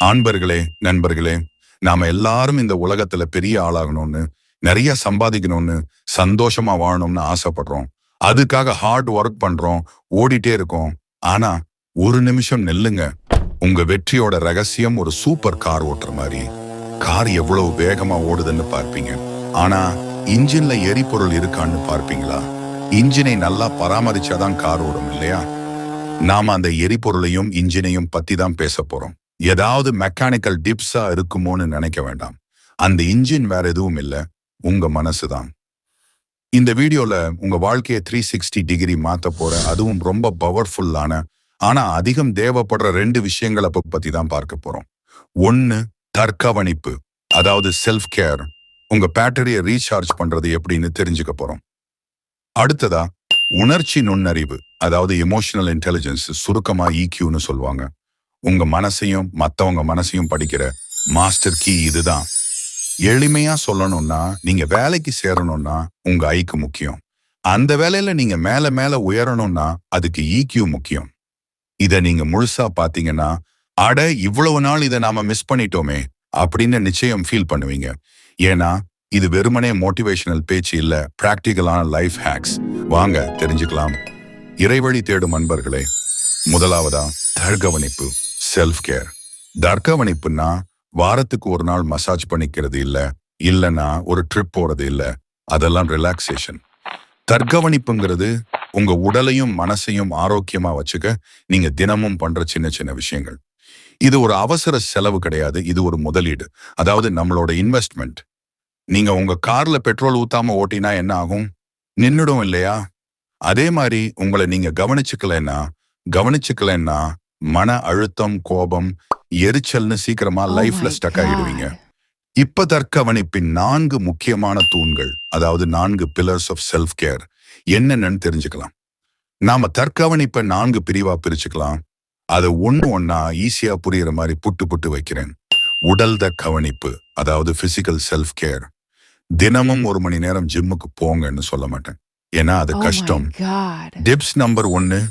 ஆண்பர்களே நண்பர்களே நாம எல்லாரும் இந்த உலகத்துல பெரிய ஆளாகணும்னு நிறைய சம்பாதிக்கணும்னு சந்தோஷமா வாழணும்னு ஆசைப்படுறோம். அதுக்காக ஹார்ட் ஒர்க் பண்றோம் ஓடிட்டே இருக்கோம். ஆனா ஒரு நிமிஷம் நெல்லுங்க. உங்க வெற்றியோட ரகசியம் ஒரு சூப்பர் கார் ஓட்டுற மாதிரி. கார் எவ்வளவு வேகமா ஓடுதுன்னு பார்ப்பீங்க. ஆனா இன்ஜின்ல எரிபொருள் இருக்கான்னு பார்ப்பீங்களா? இன்ஜினை நல்லா பராமரிச்சாதான் கார் ஓடும் இல்லையா? நாம அந்த எரிபொருளையும் இன்ஜினையும் பத்தி தான் பேச போறோம். ஏதாவது மெக்கானிக்கல் டிப்ஸா இருக்குமோன்னு நினைக்க வேண்டாம். அந்த இன்ஜின் வேற எதுவும் இல்லை. உங்க மனசுதான். இந்த வீடியோல உங்க வாழ்க்கையை த்ரீ சிக்ஸ்டி டிகிரி மாத்த போற அதுவும் ரொம்ப பவர்ஃபுல்லான ஆனா அதிகம் தேவைப்படுற ரெண்டு விஷயங்களை பத்தி தான் பார்க்க போறோம். ஒன்னு தற்கவனிப்பு அதாவது செல்ஃப் கேர் உங்க பேட்டரியை ரீசார்ஜ் பண்றது எப்படின்னு தெரிஞ்சுக்க போறோம். அடுத்ததா உணர்ச்சி நுண்ணறிவு அதாவது எமோஷனல் இன்டெலிஜென்ஸ் சுருக்கமா ஈக்யூன்னு சொல்லுவாங்க. உங்க மனசையும் மத்தவங்க மனசையும் படிக்கிற மாஸ்டர் கீ இதுதான். எளிமையா சொல்லணும்னா நீங்க வேலைக்கு சேரணும்னா உங்க ஐக்கு முக்கியம். அந்த வேலையில நீங்க மேல மேல உயரணும்னா அதுக்கு ஈக்யூ முக்கியம். இத நீங்க முழுசா பாத்தீங்கன்னா அட இவ்வளவு நாள் இதை நாம மிஸ் பண்ணிட்டோமே அப்படின்னு நிச்சயம் ஃபீல் பண்ணுவீங்க. ஏன்னா இது வெறுமனே மோட்டிவேஷனல் பேச்சு இல்ல பிராக்டிக்கலான லைஃப் ஹேக்ஸ் வாங்க தெரிஞ்சுக்கலாம். இறைவழி தேடும் அன்பர்களே முதலாவதா தர்கவனிப்பு செல்ஃப் கேர் தற்கவனிப்புன்னா வாரத்துக்கு ஒரு நாள் மசாஜ் பண்ணிக்கிறது இல்லை இல்லைன்னா ஒரு ட்ரிப் போறது இல்லை அதெல்லாம் ரிலாக்ஸேஷன் தற்கவனிப்புங்கிறது உங்க உடலையும் மனசையும் ஆரோக்கியமா வச்சுக்க நீங்க தினமும் பண்ற சின்ன சின்ன விஷயங்கள். இது ஒரு அவசர செலவு கிடையாது இது ஒரு முதலீடு. அதாவது நம்மளோட இன்வெஸ்ட்மெண்ட் நீங்க உங்க கார்ல பெட்ரோல் ஊத்தாம ஓட்டினா என்ன ஆகும்? நின்னுடும் இல்லையா? அதே மாதிரி உங்களை நீங்க கவனிச்சுக்கலன்னா கவனிச்சுக்கலன்னா மன அழுத்தம் கோபம் எரிச்சல்னு சீக்கிரமா லைஃப்ல ஸ்டக் ஆயிடுவீங்க. God. இப்ப தற்கவனிப்பின் நான்கு முக்கியமான தூண்கள் அதாவது நான்கு பில்லர்ஸ் ஆஃப் செல்ஃப் கேர் என்னென்னு தெரிஞ்சுக்கலாம். நாம தற்கவனிப்பை நான்கு பிரிவா பிரிச்சுக்கலாம். அதை ஒண்ணு ஒண்ணா ஈஸியா புரியுற மாதிரி புட்டு புட்டு வைக்கிறேன். உடல் கவனிப்பு அதாவது பிசிக்கல் செல்ஃப் கேர் தினமும் ஒரு மணி நேரம் ஜிம்முக்கு போங்கன்னு சொல்ல மாட்டேன். ஏன்னா அது Oh கஷ்டம். டிப்ஸ் நம்பர் ஒன்னு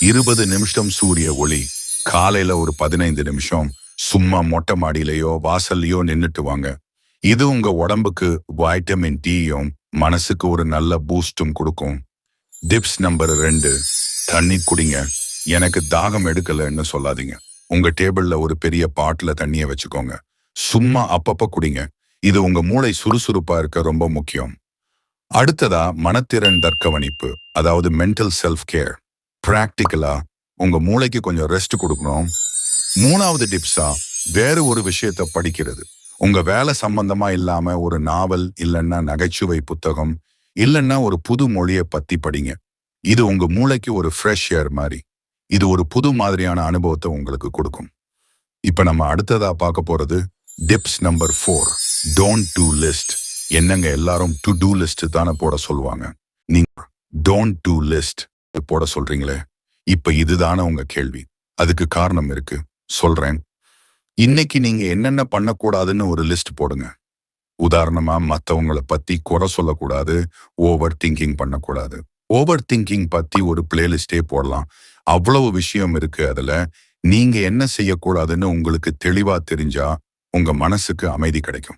இருபது நிமிஷம் சூரிய ஒளி. காலையில ஒரு பதினைந்து நிமிஷம் சும்மா மொட்டை மாடியிலையோ வாசல்லையோ நின்னுட்டு வாங்க. இது உங்க உடம்புக்கு வைட்டமின் டியும் மனசுக்கு ஒரு நல்ல பூஸ்டும் கொடுக்கும். டிப்ஸ் நம்பர் ரெண்டு தண்ணி குடிங்க. எனக்கு தாகம் எடுக்கலன்னு சொல்லாதீங்க. உங்க டேபிள்ல ஒரு பெரிய பாட்டில் தண்ணியை வச்சுக்கோங்க. சும்மா அப்பப்ப குடிங்க. இது உங்க மூளை சுறுசுறுப்பா இருக்க ரொம்ப முக்கியம். அடுத்ததா மனத்திறன் தர்க்கவணிப்பு அதாவது மென்டல் செல்ஃப் கேர் பிராக்டிக்கலா உங்க மூளைக்கு கொஞ்சம் ரெஸ்ட் கொடுக்கணும். மூணாவது டிப்ஸா வேற ஒரு விஷயத்த படிக்கிறது. உங்க வேலை சம்பந்தமா இல்லாம ஒரு நாவல் இல்லைன்னா நகைச்சுவை புத்தகம் இல்லைன்னா ஒரு புது மொழியை பத்தி படிங்க. இது உங்க மூளைக்கு ஒரு ஃப்ரெஷ் ஏர் மாதிரி. இது ஒரு புது மாதிரியான அனுபவத்தை உங்களுக்கு கொடுக்கும். இப்ப நம்ம அடுத்ததா பார்க்க போறது tips number four don't do list என்னங்க எல்லாரும் டு டூ லிஸ்ட் தானே போட சொல்லுவாங்க? நீங்க டோன்ட் டூ லிஸ்ட் போட சொல்றீங்களே? இப்ப இதுதான உங்க கேள்வி. அதுக்கு காரணம் இருக்கு. சொல்றேன். இன்னைக்கு நீங்க என்னென்ன பண்ணக்கூடாதுன்னு ஒரு லிஸ்ட் போடுங்க. உதாரணமா மற்றவங்களை பத்தி குறை சொல்லக்கூடாது ஓவர் திங்கிங் பண்ணக்கூடாது. ஓவர் திங்கிங் பத்தி ஒரு பிளேலிஸ்டே போடலாம். அவ்வளவு விஷயம் இருக்கு அதுல. நீங்க என்ன செய்யக்கூடாதுன்னு உங்களுக்கு தெளிவா தெரிஞ்சா உங்க மனசுக்கு அமைதி கிடைக்கும்.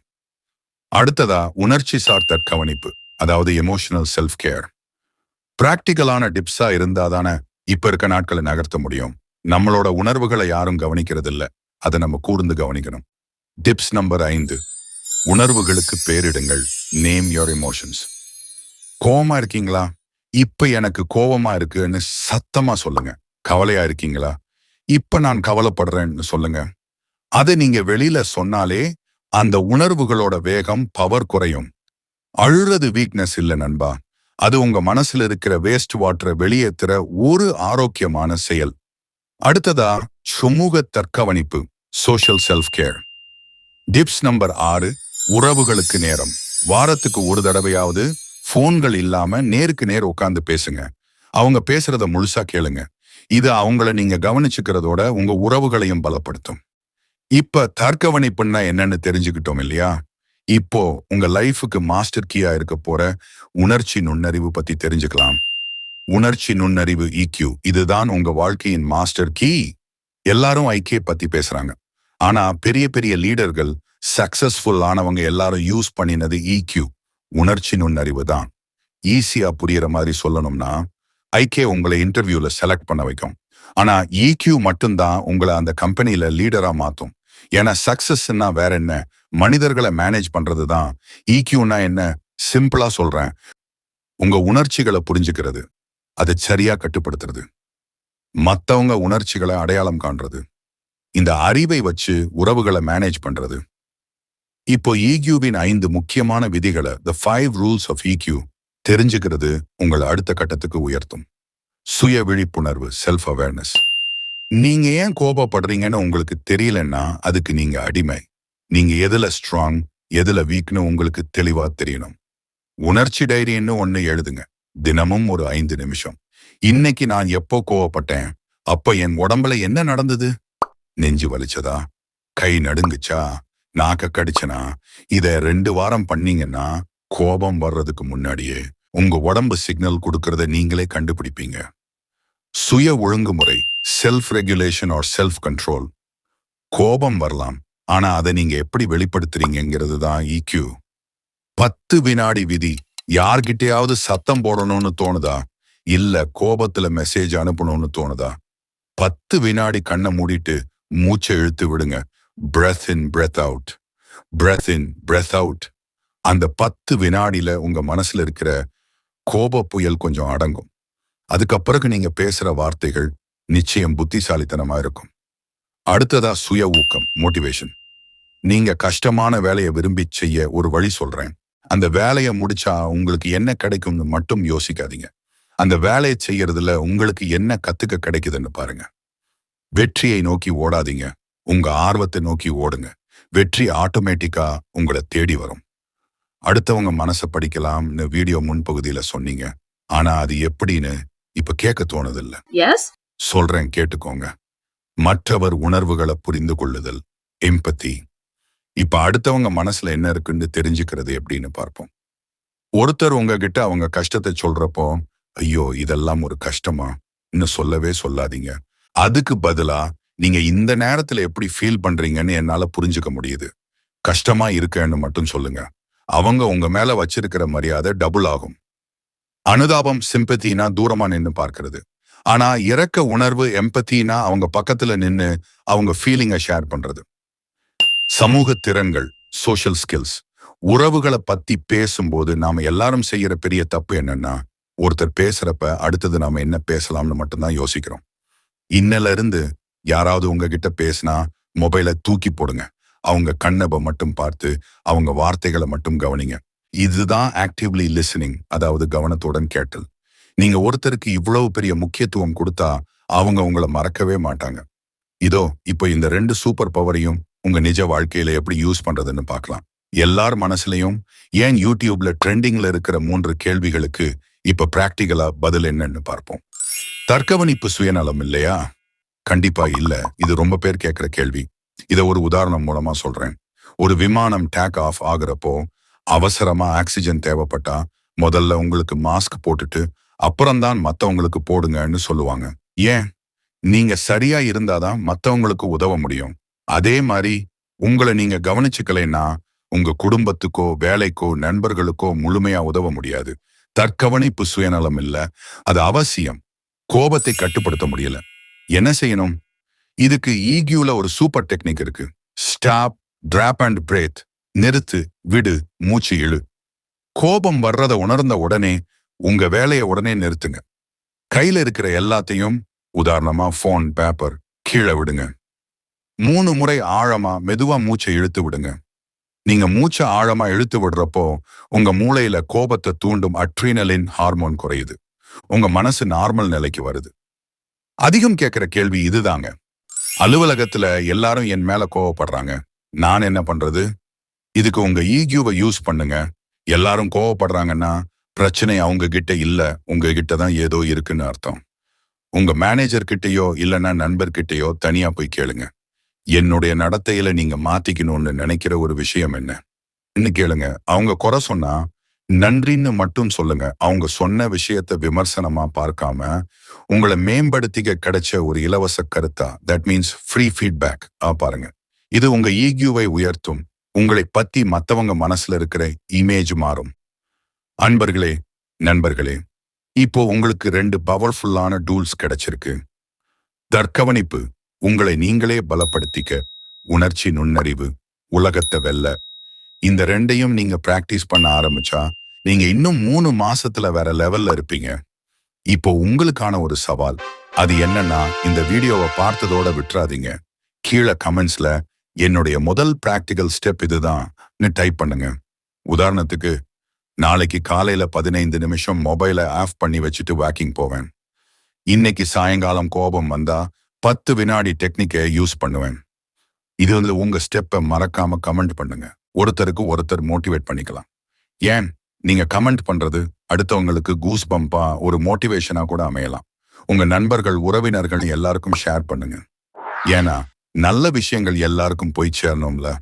அடுத்ததா உணர்ச்சி சார் தற்கவனிப்பு அதாவது எமோஷனல் செல்ஃப் கேர் பிராக்டிக்கலான டிப்ஸா இருந்தாதானே இப்ப இருக்க நாட்களை நகர்த்த முடியும். நம்மளோட உணர்வுகளை யாரும் கவனிக்கிறது இல்ல அதை நம்ம கூர்ந்து கவனிக்கணும். டிப்ஸ் நம்பர் ஐந்து. உணர்வுகளுக்கு பேரிடுங்கள். நேம் யோர் எமோஷன்ஸ் கோவமா இருக்கீங்களா? இப்ப எனக்கு கோவமா இருக்குன்னு சத்தமா சொல்லுங்க. கவலையா இருக்கீங்களா? இப்ப நான் கவலைப்படுறேன்னு சொல்லுங்க. அதை நீங்க வெளியில சொன்னாலே அந்த உணர்வுகளோட வேகம் பவர் குறையும். அழுறது வீக்னஸ் இல்ல நண்பா. அது உங்க மனசுல இருக்கிற வேஸ்ட் வாட்டரை வெளியேற்றுற ஒரு ஆரோக்கியமான செயல். அடுத்ததா சுமூக தற்கவனிப்பு social self care tips number ஆறு உறவுகளுக்கு நேரம். வாரத்துக்கு ஒரு தடவையாவது போன்கள் இல்லாம நேருக்கு நேர் உட்கார்ந்து பேசுங்க. அவங்க பேசுறத முழுசா கேளுங்க. இது அவங்கள நீங்க கவனிச்சுக்கிறதோட உங்க உறவுகளையும் பலப்படுத்தும். இப்ப தற்கவனிப்புன்னா என்னன்னு தெரிஞ்சுக்கிட்டோம் இல்லையா? இப்போ உங்க லைஃபுக்கு மாஸ்டர் கீயா இருக்க போற உணர்ச்சி நுண்ணறிவு பத்தி தெரிஞ்சுக்கலாம். உணர்ச்சி நுண்ணறிவு இக்யூ இதுதான் உங்க வாழ்க்கையின் மாஸ்டர் கீ. எல்லாரும் ஐக்கிய பத்தி பேசுறாங்க. ஆனா பெரிய பெரிய லீடர்கள் சக்சஸ்ஃபுல் ஆனவங்க எல்லாரும் யூஸ் பண்ணினது இக்யூ உணர்ச்சி நுண்ணறிவு தான். ஈஸியா புரியற மாதிரி சொல்லணும்னா ஐகே உங்களை இன்டர்வியூல செலக்ட் பண்ண வைக்கும். ஆனா இக்யூ மட்டும்தான் உங்களை அந்த கம்பெனில லீடரா மாத்தும். ஏன்னா சக்சஸ்னா வேற என்ன? மனிதர்களை மேனேஜ் பண்றது தான் ஈக்யூனா என்ன? சிம்பிளா சொல்றேன். உங்க உணர்ச்சிகளை புரிஞ்சுக்கிறது. அதை சரியா கட்டுப்படுத்துறது. மத்தவங்க உணர்ச்சிகளை அடையாளம் காண்றது. இந்த அறிவை வச்சு உறவுகளை மேனேஜ் பண்றது. இப்போ ஈக்யூவின் ஐந்து முக்கியமான விதிகளை the five rules of EQ தெரிஞ்சுக்கிறது உங்களை அடுத்த கட்டத்துக்கு உயர்த்தும். சுய விழிப்புணர்வு செல்ஃப் அவேர்னஸ் நீங்க ஏன் கோபப்படுறீங்கன்னு உங்களுக்கு தெரியலன்னா அதுக்கு நீங்க அடிமை. நீங்க எதுல ஸ்ட்ராங் எதுல வீக்னு உங்களுக்கு தெளிவா தெரியணும். உணர்ச்சி டைரின்னு ஒண்ணு எழுதுங்க. தினமும் ஒரு ஐந்து நிமிஷம். இன்னைக்கு நான் எப்போ கோவப்பட்டேன்? அப்ப என் உடம்புல என்ன நடந்தது? நெஞ்சு வலிச்சதா? கை நடுங்குச்சா? நாக்க கடிச்சனா? இத ரெண்டு வாரம் பண்ணீங்கன்னா கோபம் வர்றதுக்கு முன்னாடியே உங்க உடம்பு சிக்னல் கொடுக்கறத நீங்களே கண்டுபிடிப்பீங்க. சுய ஒழுங்குமுறை self regulation or self control கோபம் வரலாம். ஆனா அதை நீங்க எப்படி வெளிப்படுத்துறீங்கிறது தான் ஈக்யூ பத்து வினாடி விதி. யார்கிட்டயாவது சத்தம் போடணும்னு தோணுதா? இல்ல கோபத்துல மெசேஜ் அனுப்பணும்னு தோணுதா? பத்து வினாடி கண்ணை மூடிட்டு மூச்சை இழுத்து விடுங்க. Breath in breath out breath in breath out அந்த பத்து வினாடியில உங்க மனசுல இருக்கிற கோப புயல் கொஞ்சம் அடங்கும். அதுக்கப்புறம் நீங்க பேசுற வார்த்தைகள் நிச்சயம் புத்திசாலித்தனமா இருக்கும். அடுத்ததா சுய ஊக்கம் மோட்டிவேஷன் நீங்க கஷ்டமான வேலையை விரும்பி செய்ய ஒரு வழி சொல்றேன். அந்த வேலையை முடிச்சா உங்களுக்கு என்ன கிடைக்கும்னு மட்டும் யோசிக்காதீங்க. அந்த வேலையை செய்யறதுல உங்களுக்கு என்ன கத்துக்க கிடைக்குதுன்னு பாருங்க. வெற்றியை நோக்கி ஓடாதீங்க. உங்க ஆர்வத்தை நோக்கி ஓடுங்க. வெற்றி ஆட்டோமேட்டிக்கா உங்களை தேடி வரும். அடுத்தவங்க மனசை படிக்கலாம்னு வீடியோ முன்பகுதியில சொன்னீங்க. ஆனா அது எப்படின்னு இப்ப கேட்க தோணுதில்ல? சொல்றேன் கேட்டுக்கோங்க. மற்றவர் உணர்வுகளை புரிந்து கொள்ளுதல் எம்பத்தி இப்ப அடுத்தவங்க மனசுல என்ன இருக்குன்னு தெரிஞ்சுக்கிறது எப்படின்னு பார்ப்போம். ஒருத்தர் உங்ககிட்ட அவங்க கஷ்டத்தை சொல்றப்போ ஐயோ இதெல்லாம் ஒரு கஷ்டமா? இன்னும் சொல்லவே சொல்லாதீங்க. அதுக்கு பதிலா நீங்க இந்த நேரத்துல எப்படி ஃபீல் பண்றீங்கன்னு என்னால புரிஞ்சுக்க முடியுது. கஷ்டமா இருக்கேன்னு மட்டும் சொல்லுங்க. அவங்க உங்க மேல வச்சிருக்கிற மரியாதை டபுள் ஆகும். அனுதாபம் சிம்பத்தினா தூரமா நின்னு பார்க்கிறது. ஆனா இறக்க உணர்வு எம்பத்தினா அவங்க பக்கத்துல நின்னு அவங்க ஃபீலிங்கை ஷேர் பண்றது. சமூக திறன்கள் சோஷியல் ஸ்கில்ஸ் உறவுகளை பத்தி பேசும்போது நாம எல்லாரும் செய்யற பெரிய தப்பு என்னன்னா ஒருத்தர் பேசுறப்ப அடுத்தது நாம என்ன பேசலாம்னு மட்டும்தான் யோசிக்கிறோம். இன்னல இருந்து யாராவது உங்ககிட்ட பேசினா மொபைலை தூக்கி போடுங்க. அவங்க கண்ணப மட்டும் பார்த்து அவங்க வார்த்தைகளை மட்டும் கவனிங்க. இதுதான் ஆக்டிவ்லி லிசனிங் அதாவது கவனத்துடன் கேட்டல். நீங்க ஒருத்தருக்கு இவ்வளவு பெரிய முக்கியத்துவம் கொடுத்தா அவங்க உங்களை மறக்கவே மாட்டாங்க. இதோ இப்போ இந்த ரெண்டு சூப்பர் பவரையும் உங்க நிஜ வாழ்க்கையில எப்படி யூஸ் பண்றதுன்னு பார்க்கலாம். எல்லார் மனசுலயும் ஏன் யூடியூப்ல ட்ரெண்டிங்ல இருக்கிற மூன்று கேள்விகளுக்கு இப்ப பிராக்டிகலா பதில் என்னன்னு பார்ப்போம். தர்க்கவனிப்பு சுயநலம் இல்லையா? கண்டிப்பா இல்ல. இது ரொம்ப பேர் கேட்கிற கேள்வி. இத ஒரு உதாரணம் மூலமா சொல்றேன். ஒரு விமானம் டேக் ஆஃப் ஆகுறப்போ அவசரமா ஆக்சிஜன் தேவைப்பட்டா முதல்ல உங்களுக்கு மாஸ்க் போட்டுட்டு அப்புறம்தான் மத்தவங்களுக்கு போடுங்கன்னு சொல்லுவாங்க. ஏன்? நீங்க சரியா இருந்தாதான் மத்தவங்களுக்கு உதவ முடியும். அதே மாதிரி உங்களை நீங்க கவனிச்சுக்கலைன்னா உங்க குடும்பத்துக்கோ வேலைக்கோ நண்பர்களுக்கோ முழுமையா உதவ முடியாது. தற்கவனிப்பு சுயநலம் இல்ல. அது அவசியம். கோபத்தை கட்டுப்படுத்த முடியல. என்ன செய்யணும்? இதுக்கு ஈகியூல ஒரு சூப்பர் டெக்னிக் இருக்கு. Stop drop and breathe. நிறுத்து விடு மூச்சு இழு. கோபம் வர்றத உணர்ந்த உடனே உங்க வேலையை உடனே நிறுத்துங்க. கையில இருக்கிற எல்லாத்தையும் உதாரணமா ஃபோன் பேப்பர் கீழே விடுங்க. மூணு முறை ஆழமா மெதுவா மூச்சை இழுத்து விடுங்க. நீங்க மூச்சை ஆழமா இழுத்து விடுறப்போ உங்க மூளையில கோபத்தை தூண்டும் அட்ரீனலின் ஹார்மோன் குறையுது. உங்க மனசு நார்மல் நிலைக்கு வருது. அதிகம் கேட்கிற கேள்வி இதுதாங்க. அலுவலகத்துல எல்லாரும் என் மேல கோவப்படுறாங்க. நான் என்ன பண்றது? இதுக்கு உங்க ஈகியூவை யூஸ் பண்ணுங்க. எல்லாரும் கோவப்படுறாங்கன்னா பிரச்சனை அவங்க கிட்ட இல்ல உங்ககிட்ட தான் ஏதோ இருக்குன்னு அர்த்தம். உங்க மேனேஜர் கிட்டயோ இல்லைன்னா நண்பர்கிட்டயோ தனியா போய் கேளுங்க. என்னுடைய நடத்தையில நீங்க மாத்திக்கணும்னு நினைக்கிற ஒரு விஷயம் என்ன? இன்னும் கேளுங்க. அவங்க குறை சொன்னா நன்றின்னு மட்டும் சொல்லுங்க. அவங்க சொன்ன விஷயத்த விமர்சனமா பார்க்காம உங்களை மேம்படுத்திக்க கிடைச்ச ஒரு இலவச கருத்தா தட் மீன்ஸ் ஃப்ரீ ஃபீட்பேக் ஆ பாருங்க. இது உங்க ஈக்யூவை உயர்த்தும். உங்களை பத்தி மத்தவங்க மனசுல இருக்கிற இமேஜ் மாறும். அன்பர்களே நண்பர்களே இப்போ உங்களுக்கு ரெண்டு பவர்ஃபுல்லான டூல்ஸ் கிடைச்சிருக்கு. தற்கவனிப்பு உங்களை நீங்களே பலப்படுத்திக்க உணர்ச்சி நுண்ணறிவு உலகத்தை வெல்ல. இந்த ரெண்டையும் நீங்க பிராக்டிஸ் பண்ண ஆரம்பிச்சா நீங்க இன்னும் மூணு மாசத்துல வேற லெவல்ல இருப்பீங்க. இப்போ உங்களுக்கான ஒரு சவால் அது என்னன்னா இந்த வீடியோவை பார்த்ததோட விட்டுறாதீங்க. கீழே கமெண்ட்ஸ்ல என்னுடைய முதல் பிராக்டிகல் ஸ்டெப் இதுதான் டைப் பண்ணுங்க. உதாரணத்துக்கு நாளைக்கு காலையில பதினைந்து நிமிஷம் மொபைலை ஆஃப் பண்ணி வச்சுட்டு வாக்கிங் போவேன். இன்னைக்கு சாயங்காலம் கோபம் வந்தா பத்து வினாடி டெக்னிக்கை யூஸ் பண்ணுவேன். இது வந்து உங்க ஸ்டெப்பை மறக்காம கமெண்ட் பண்ணுங்க. ஒருத்தருக்கு ஒருத்தர் மோட்டிவேட் பண்ணிக்கலாம். ஏன்? நீங்க கமெண்ட் பண்றது அடுத்தவங்களுக்கு கூஸ் பம்பா ஒரு மோட்டிவேஷனா கூட அமையலாம். உங்க நண்பர்கள் உறவினர்கள் எல்லாருக்கும் ஷேர் பண்ணுங்க. ஏன்னா நல்ல விஷயங்கள் எல்லாருக்கும் போய் சேரணும்ல.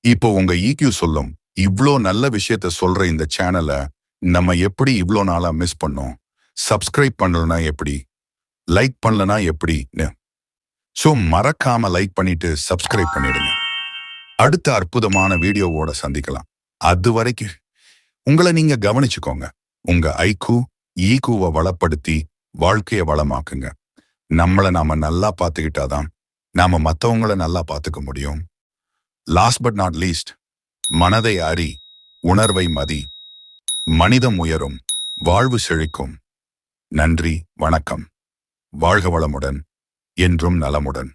இப்போ உங்க ஈக்யூ சொல்லும். இவ்ளோ நல்ல விஷயத்த சொல்ற இந்த சேனலை நம்ம எப்படி இவ்ளோ நாளா மிஸ் பண்ணோம்? சப்ஸ்கிரைப் பண்ணலனா எப்படி? லைக் பண்ணலனா எப்படின்னு? சோ மறக்காம லைக் பண்ணிட்டு சப்ஸ்கிரைப் பண்ணிடுங்க. அடுத்த அற்புதமான வீடியோவோட சந்திக்கலாம். அது வரைக்கும் உங்களை நீங்க கவனிச்சுக்கோங்க. உங்க ஐக்கு ஈக்குவை e வளப்படுத்தி வாழ்க்கைய வளமாக்குங்க. நம்மள நாம நல்லா பார்த்துக்கிட்டாதான் நாம மத்தவங்கள நல்லா பார்த்துக்க முடியும். லாஸ்ட் பட் நாட் லீஸ்ட் மனதை அறி உணர்வை மதி. மனிதம் உயரும் வாழ்வு செழிக்கும். நன்றி வணக்கம். வாழ்க வளமுடன் என்றும் நலமுடன்.